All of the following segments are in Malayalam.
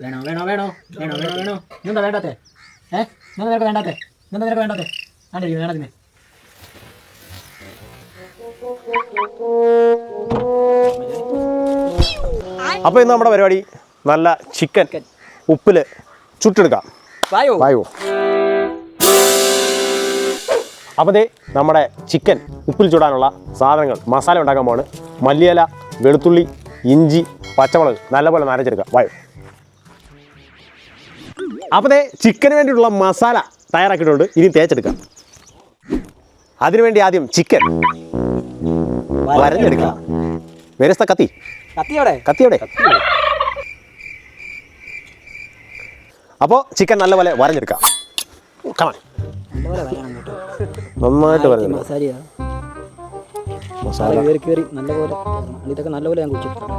വേണോ വേണോ വേണോ? വേണോ വേണോ വേണോ? എന്താ വേണ്ടാത്തെ? ഏ? നിങ്ങൾ നിനക്ക് വേണ്ടാത്തെ? നിങ്ങൾ നിനക്ക് വേണ്ടാത്തെ? വേണ്ടി വേണതിന് അപ്പോൾ ഇന്ന് നമ്മുടെ പരിപാടി നല്ല ചിക്കൻ ഉപ്പിൽ ചുട്ടെടുക്കാം. വായോ. വായോ. അപ്പോൾ ദേ നമ്മുടെ ചിക്കൻ ഉപ്പിൽ ചുടാനുള്ള സാധനങ്ങൾ. മസാല ഉണ്ടാക്കാൻ പോവാണ്. മല്ലിയില വെളുത്തുള്ളി ഇഞ്ചി പച്ചമുളക് നല്ലപോലെ നരച്ചെടുക്കാം വായോ. അപ്പോൾ ദേ ചിക്കന് വേണ്ടിയിട്ടുള്ള മസാല തയ്യാറാക്കിയിട്ടുണ്ട്. ഇനി തേച്ചെടുക്കാം. അതിനുവേണ്ടി ആദ്യം ചിക്കൻ വരഞ്ഞെടുക്കാം വേരസ്ത കത്തി. കത്തിയോടെ കത്തിയോടെ അപ്പോൾ ചിക്കൻ നല്ലപോലെ വരഞ്ഞെടുക്കാം. കാണാൻ നന്നായിട്ട് വരഞ്ഞെടുക്കാം. കയറി കയറി നല്ലപോലെ ഇതൊക്കെ നല്ലപോലെ ഞാൻ കുടിച്ചിട്ടുണ്ട്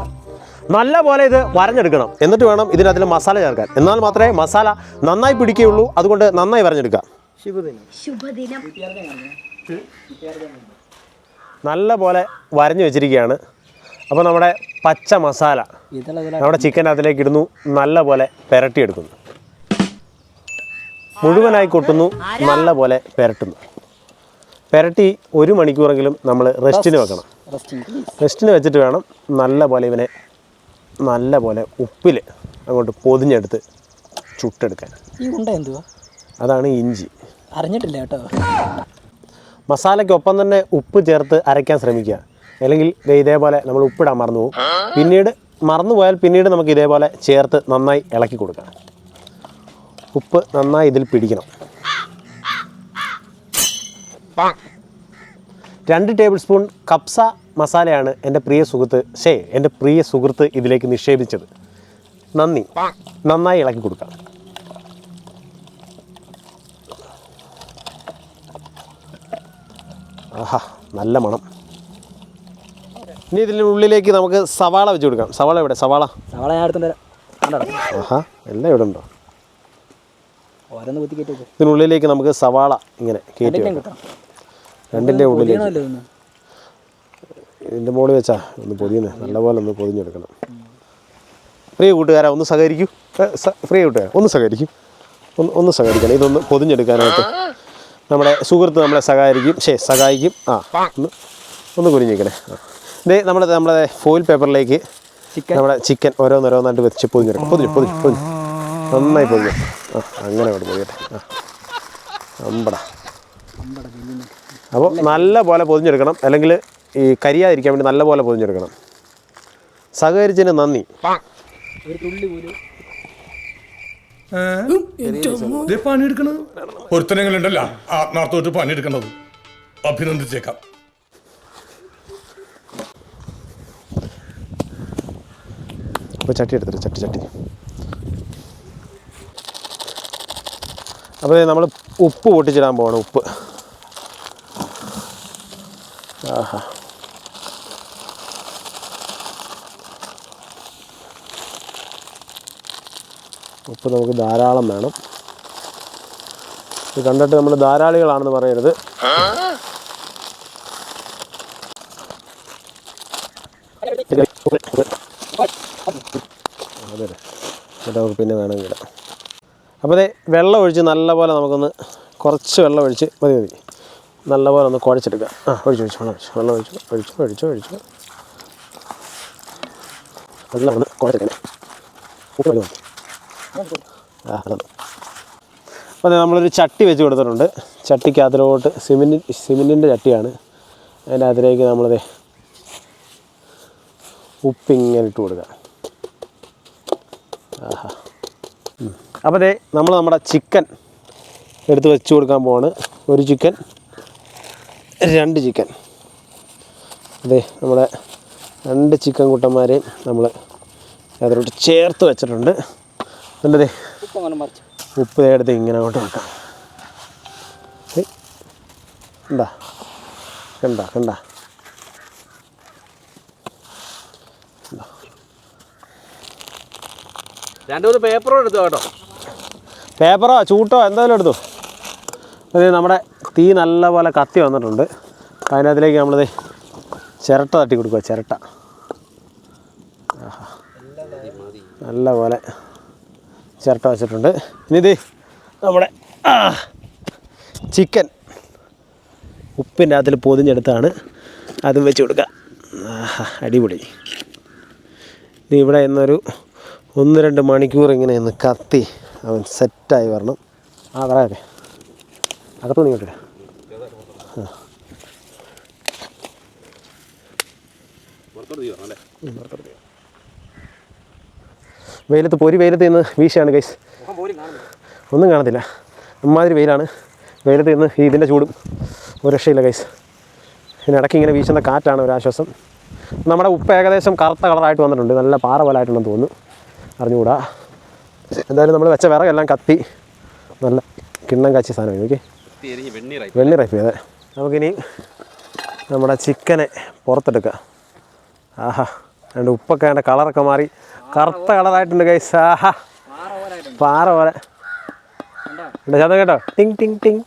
നല്ല പോലെ ഇത് വരഞ്ഞെടുക്കണം. എന്നിട്ട് വേണം ഇതിനകത്തിൽ മസാല ചേർക്കാൻ. എന്നാൽ മാത്രമേ മസാല നന്നായി പിടിക്കുകയുള്ളൂ. അതുകൊണ്ട് നന്നായി വരഞ്ഞെടുക്കാം. ശുഭദിനം. ശുഭദിനം. നല്ല പോലെ വരഞ്ഞു വെച്ചിരിക്കുകയാണ്. അപ്പോൾ നമ്മുടെ പച്ച മസാല നമ്മുടെ ചിക്കൻ അതിലേക്ക് ഇടുന്നു. നല്ല പോലെ പെരട്ടിയെടുക്കുന്നു. മുഴുവനായി കൊട്ടുന്നു. നല്ല പോലെ പെരട്ടുന്നു. പെരട്ടി ഒരു മണിക്കൂറെങ്കിലും നമ്മൾ റെസ്റ്റിന് വെക്കണം. റെസ്റ്റിന് വെച്ചിട്ട് വേണം നല്ല പോലെ ഇവനെ നല്ല പോലെ ഉപ്പിൽ അങ്ങോട്ട് പൊതിഞ്ഞെടുത്ത് ചുട്ടെടുക്കാൻ. ഈ ഉണ്ട എന്തുവാ? അതാണ് ഇഞ്ചി. അറിഞ്ഞിട്ടില്ല കേട്ടോ. മസാലയ്ക്കൊപ്പം തന്നെ ഉപ്പ് ചേർത്ത് അരയ്ക്കാൻ ശ്രമിക്കുക. അല്ലെങ്കിൽ ഇതേപോലെ നമ്മൾ ഉപ്പിടാൻ മറന്നു പോകും. പിന്നീട് മറന്നു പോയാൽ പിന്നീട് നമുക്ക് ഇതേപോലെ ചേർത്ത് നന്നായി ഇളക്കി കൊടുക്കണം ഉപ്പ് നന്നായി ഇതിൽ പിടിക്കണം. രണ്ട് ടേബിൾ സ്പൂൺ കപ്സ മസാലയാണ് എന്റെ പ്രിയ സുഹൃത്ത് ഷേ എന്റെ പ്രിയ സുഹൃത്ത് ഇതിലേക്ക് നിക്ഷേപിച്ചത്. നന്ദി. നന്നായി ഇളക്കി കൊടുക്കാം. ആഹാ നല്ല മണം. ഇനി ഇതിന്റെ ഉള്ളിലേക്ക് നമുക്ക് സവാള വെച്ച് കൊടുക്കാം. സവാള എവിടെ? സവാള? സവാള ഞാൻ എടുത്തു കണ്ടോ? ആഹാ എല്ലാം ഇവിടെ ഉണ്ടോ? ഇതിനുള്ളിലേക്ക് നമുക്ക് സവാള ഇങ്ങനെ കയറ്റി വെക്കാം. രണ്ടിന്റെ ഉള്ളിലേക്ക്. ഇതിന്റെ മുകളിൽ വെച്ചാ ഒന്ന് പൊതിയുന്നേ. നല്ലപോലെ ഒന്ന് പൊതിഞ്ഞെടുക്കണം. ഫ്രീ കൂട്ടുകാരാ ഒന്ന് സഹകരിക്കൂ. ഫ്രീ പ്രിയ കൂട്ടുകാരാ ഒന്ന് സഹകരിക്കും. ഒന്ന് ഒന്ന് സഹകരിക്കണം. ഇതൊന്ന് പൊതിഞ്ഞെടുക്കാനായിട്ട് നമ്മുടെ സുഹൃത്ത് നമ്മളെ സഹായിക്കും. ശേ സഹായിക്കും. ആ ഒന്ന് ഒന്ന് കുനിഞ്ഞിരിക്കണേ. ഇതേ നമ്മുടെ നമ്മുടെ ഫോയിൽ പേപ്പറിലേക്ക് നമ്മുടെ ചിക്കൻ ഓരോന്നോരോന്നായിട്ട് വെച്ച് പൊതിഞ്ഞെടുക്കും പൊതിഞ്ഞു പൊതിഞ്ഞു പൊതിഞ്ഞു. നന്നായി പൊതിഞ്ഞു. ആ അങ്ങനെ അവിടെ പൊതിയട്ടെ. ആ അമ്പടാ. അപ്പോൾ നല്ല പോലെ പൊതിഞ്ഞെടുക്കണം. അല്ലെങ്കിൽ ഈ കരിയാതിരിക്കാൻ വേണ്ടി നല്ല പോലെ പൊതിഞ്ഞെടുക്കണം. സഹകരിച്ചതിന് നന്ദി. പണിയെടുക്കണത്. ഒരുത്തനങ്ങളുണ്ടല്ല ആത്മാർത്ഥമായിട്ട് പണിയെടുക്കണത്. അഭിനന്ദിച്ചേക്കാം. അപ്പോൾ ചട്ടി എടുത്തിട്ട് ചട്ടി ചട്ടി. അപ്പോൾ നമ്മൾ ഉപ്പ് പൊട്ടിച്ചിടാൻ പോകണം ഉപ്പ്. ആഹാ. ഉപ്പ് നമുക്ക് ധാരാളം വേണം. ഇത് കണ്ടിട്ട് നമ്മൾ ധാരാളികളാണെന്ന് പറയരുത്. അതെ നമുക്ക് പിന്നെ വേണമെങ്കിൽ അപ്പോൾ അതെ വെള്ളം ഒഴിച്ച് നല്ലപോലെ നമുക്കൊന്ന് കുറച്ച് വെള്ളം ഒഴിച്ച് മതി മതി. നല്ലപോലെ ഒന്ന് കുഴച്ചെടുക്കുക. ആ ഒഴിച്ച് ഒഴിച്ച് വെള്ളം ഒഴിച്ച് വെള്ളം ഒഴിച്ച് ഒഴിച്ച് ഒഴിച്ച് ഒഴിച്ച്. വെള്ളം ഒന്ന് കുഴച്ചെടുക്കണേ. ഉപ്പ് നമ്മളൊരു ചട്ടി വെച്ച് കൊടുത്തിട്ടുണ്ട്. ചട്ടിക്ക് അതിലോട്ട് സിമെന്റ് സിമെന്റിന്റെ ചട്ടിയാണ്. അതിന്റെ അതിലേക്ക് നമ്മളത് ഉപ്പിങ്ങനെ ഇട്ട് കൊടുക്കുക. ആഹാ. അപ്പോൾ നമ്മൾ നമ്മുടെ ചിക്കൻ എടുത്ത് വെച്ച് കൊടുക്കാൻ പോവാണ്. ഒരു ചിക്കൻ രണ്ട് ചിക്കൻ അതെ നമ്മുടെ രണ്ട് ചിക്കൻ കുട്ടന്മാരെയും നമ്മൾ അതിലോട്ട് ചേർത്ത് വെച്ചിട്ടുണ്ട്. ദേ ഉപ്പ് എടുത്ത് ഇങ്ങനെ അങ്ങോട്ട് വെക്കാം. കണ്ടാ കണ്ട കണ്ട. രണ്ടുമൂന്ന് പേപ്പറും എടുത്തു കേട്ടോ? പേപ്പറോ ചൂട്ടോ എന്തായാലും എടുത്തു? അതെ നമ്മുടെ തീ നല്ലപോലെ കത്തി വന്നിട്ടുണ്ട്. അതിനകത്തിലേക്ക് നമ്മളിത് ചിരട്ട തട്ടി കൊടുക്കുക ചിരട്ട. നല്ല പോലെ ചിരട്ട വെച്ചിട്ടുണ്ട്. ഇനി ഇത് നമ്മുടെ ചിക്കൻ ഉപ്പിന്റെ അകത്തിൽ പൊതിഞ്ഞെടുത്താണ് അതും വെച്ച് കൊടുക്കുക. അടിപൊളി. ഇനി ഇവിടെ ഇന്നൊരു ഒന്ന് രണ്ട് മണിക്കൂർ ഇങ്ങനെ ഒന്ന് കത്തി അവൻ സെറ്റായി വരണം. ആ പറയാതെ അകത്തു നീങ്ങട്ടില്ല വെയിലത്ത് പൊരി വെയിലത്ത് നിന്ന് വീശയാണ് കൈസ് ഒന്നും കാണത്തില്ല. അമ്മാതിരി വെയിലാണ്. വെയിലത്ത് നിന്ന് ഈ ഇതിന്റെ ചൂടും ഒരു രക്ഷയില്ല കൈസ് ഇതിനിടയ്ക്ക് ഇങ്ങനെ വീശുന്ന കാറ്റാണ് ഒരാശ്വാസം നമ്മുടെ ഉപ്പ് ഏകദേശം കറുത്ത കളറായിട്ട് വന്നിട്ടുണ്ട്. നല്ല പാറ പോലെ ആയിട്ടുണ്ടെന്ന് തോന്നുന്നു. അറിഞ്ഞുകൂടാ. എന്തായാലും നമ്മൾ വെച്ച വിറകെല്ലാം കത്തി. നല്ല കിണ്ണം കാച്ചിയ സാധനമായി. ഓക്കെ വെണ്ണീറായി. വെണ്ണിറപ്പി അതെ. നമുക്കിനി നമ്മുടെ ചിക്കനെ പുറത്തെടുക്കാം. ആഹാ അതിന്റെ ഉപ്പൊക്കെ അതിന്റെ കളറൊക്കെ മാറി. കറുത്ത കളറായിട്ടുണ്ട് കൈസ് ആഹാ. പാറ പോലെ. എന്റെ ശബ്ദം കേട്ടോ? ടിങ് ടിങ് ടിങ്.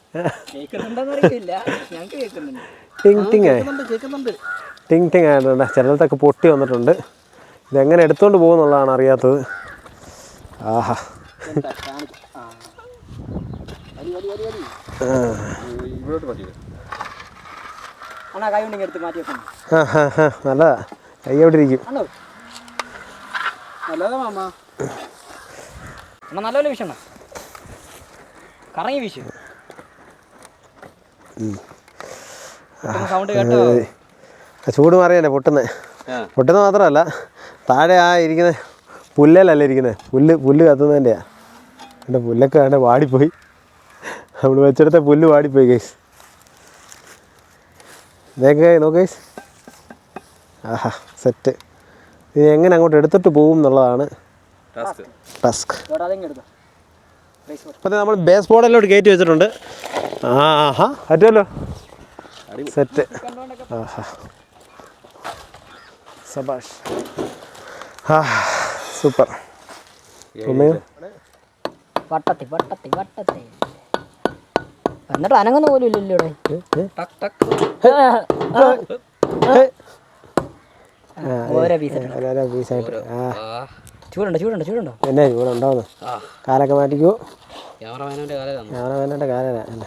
ടിങ് ടിങ് ആയി. ടിങ് ടിങ് ആയിട്ടുണ്ട്. ചിലത്തൊക്കെ പൊട്ടി വന്നിട്ടുണ്ട്. ഇതെങ്ങനെ എടുത്തുകൊണ്ട് പോകുന്നുള്ളതാണ് അറിയാത്തത്. ആഹാ. നല്ലതാ. കൈ എവിടെ ഇരിക്കും? അണ്ണോ നല്ലതാ മാമ. അണ്ണാ നല്ലപോലെ വിഷണ കറങ്ങി വീശു. സൗണ്ട് കേട്ടോ. ചൂട് മാറിയല്ലേ പൊട്ടുന്നത് പൊട്ടുന്നത് മാത്രമല്ല താഴെ ആ ഇരിക്കുന്ന പുല്ലല്ലേ ഇരിക്കുന്നത് പുല്ല് പുല്ല് കത്തുന്നതിന്റെയാ എന്റെ പുല്ലൊക്കെ വേണ്ട വാടിപ്പോയി. നമ്മൾ വെച്ചെടുത്ത പുല്ല് വാടിപ്പോയി കേസ് ഇതൊക്കെ നോക്ക് ഗൈസ് ആഹാ സെറ്റ് ഇനി എങ്ങനെ അങ്ങോട്ട് എടുത്തിട്ട് പോകും എന്നുള്ളതാണ് ടാസ്ക് അപ്പോൾ നമ്മൾ ബേസ് ബോർഡിലോട്ട് കയറ്റി വെച്ചിട്ടുണ്ട്. ആഹാ പറ്റുമല്ലോ? സെറ്റ് ആഹാ. സബാഷ്. ആ സൂപ്പർ വട്ടത്തി വട്ടത്തി വട്ടത്തി. എന്നിട്ട് അനങ്ങുന്ന പോലും ഇല്ലല്ലോ ഓരോ പീസ് ഓരോരോ പീസായിട്ട് ആ. ചൂടുണ്ടോ ചൂടുണ്ടോ ചൂടുണ്ടോ? എന്നെ. ഇവിടെ ഉണ്ടാവുന്നു കാലൊക്കെ മാറ്റിക്കോ. വേണ്ട കാലല്ല അല്ല?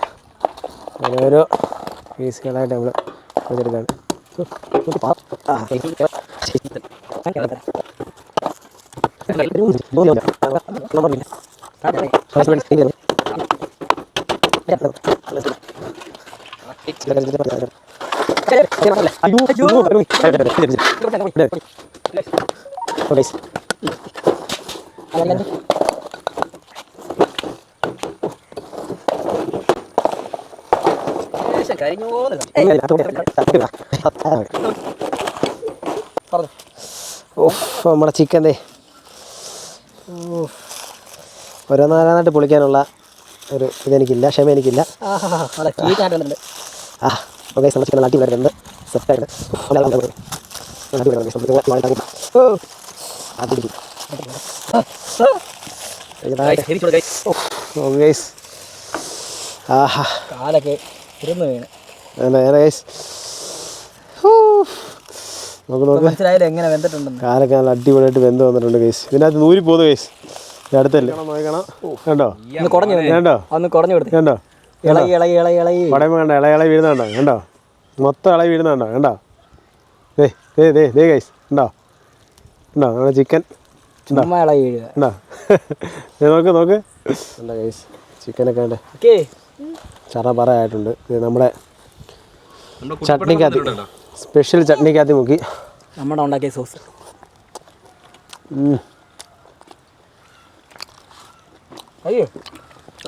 ഓരോരോ പീസുകളായിട്ട് നമ്മൾ ചെയ്തെടുക്കാണ് കരിഞ്ഞു പോകുന്നത് ഓ നമ്മുടെ ചിക്കൻ ദേ ഓരോന്നാലാനായിട്ട് പൊളിക്കാനുള്ള ഒരു ഇതെനിക്കില്ല ക്ഷമ എനിക്കില്ല അതെ ആ ഓക്കെ നമ്മുടെ ചിക്കൻ നാട്ടി വരുന്നുണ്ട് സെറ്റായിട്ട് ഓ അത് ഓ ഗൈസ് ആഹാ കാലൊക്കെ ഇരുന്ന് വീണ്. അങ്ങനെ ഗൈസ് നോക്ക് നോക്ക്. മനസ്സിലായാലും എങ്ങനെ വെന്തിട്ടുണ്ട് കാലൊക്കെ നല്ല അടിപൊളിയായിട്ട് വെന്ത് വന്നിട്ടുണ്ട് ഗൈസ് ഇതിനകത്ത് നൂരി പോകുന്നു ഗൈസ് അടുത്തല്ലേ? കണ്ടോ? കണ്ടോ? ഒന്ന് കുറഞ്ഞു കൊടുത്തു. കണ്ടോ? ഇളകി ഇളകി ഇളകി ഇളകി. പടയമ്മ കണ്ടോ? ഇള ഇള വീഴുന്നുണ്ടോ കണ്ടോ? മൊത്തം ഇള വീഴുന്നുണ്ടോ കണ്ടോ? ദേ ദേ ദേ ദേ ഗൈസ് ഉണ്ടോ ഉണ്ടോ നമ്മുടെ ചിക്കൻ ചുമ്മാ ഇളകി വീഴുക. ഉണ്ടോ ദേ നോക്ക് നോക്ക്. ഉണ്ടോ ഗൈസ് ചിക്കനൊക്കെ ഉണ്ട് ചറ പറയായിട്ടുണ്ട് നമ്മുടെ ചട്നിക്കകത്ത് സ്പെഷ്യൽ ചട്നിക്കകത്ത് മുക്കി. നമ്മുടെ ഉണ്ടാക്കിയ സോസ്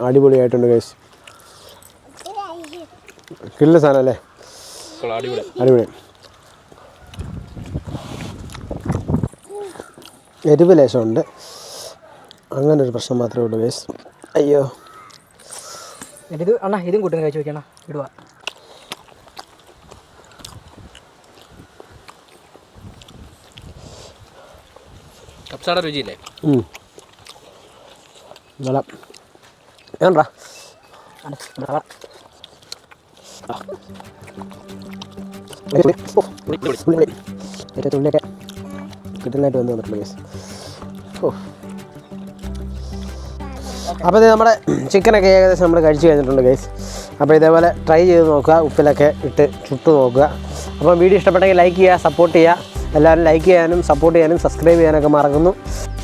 അടിപൊളിയായിട്ടുണ്ട് ഗൈസ് കില്ല സാധനം അല്ലേ അടിപൊളി. എരിവ് ലേശമുണ്ട്. അങ്ങനെ ഒരു പ്രശ്നം മാത്രമേ ഉള്ളൂ ഗൈസ് അയ്യോ. ഇത് അണ്ണാ ഇതും കൂട്ടുന്ന കഴിച്ചു നോക്കിയണ്ണ ഇടുക കപ്സാട രുചിയില്ലേ. നല്ല വേണ്ടാ. ഏറ്റവും തുള്ളിയൊക്കെ കിട്ടുന്നതായിട്ട് വന്ന് വന്നിട്ടുണ്ട് ഓ അപ്പോൾ ഇത് നമ്മുടെ ചിക്കനൊക്കെ ഏകദേശം നമ്മൾ കഴിച്ചു കഴിഞ്ഞിട്ടുണ്ട് ഗൈസ് അപ്പോൾ ഇതേപോലെ ട്രൈ ചെയ്ത് നോക്കുക ഉപ്പിലൊക്കെ ഇട്ട് ചുട്ട് നോക്കുക. അപ്പോൾ വീഡിയോ ഇഷ്ടപ്പെട്ടെങ്കിൽ ലൈക്ക് ചെയ്യുക സപ്പോർട്ട് ചെയ്യുക. എല്ലാവരും ലൈക്ക് ചെയ്യാനും സപ്പോർട്ട് ചെയ്യാനും സബ്സ്ക്രൈബ് ചെയ്യാനൊക്കെ മറക്കുന്നു.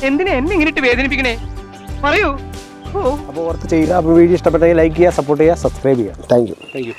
എന്തിനാ എന്നെ ഇങ്ങനെ വേദനിപ്പിക്കണേ? പറയൂ. അപ്പോൾ ഓർത്ത് ചെയ്യുക അപ്പോൾ വീഡിയോ ഇഷ്ടപ്പെട്ടെങ്കിൽ ലൈക്ക് ചെയ്യുക സപ്പോർട്ട് ചെയ്യുക സബ്സ്ക്രൈബ് ചെയ്യുക. Thank you thank you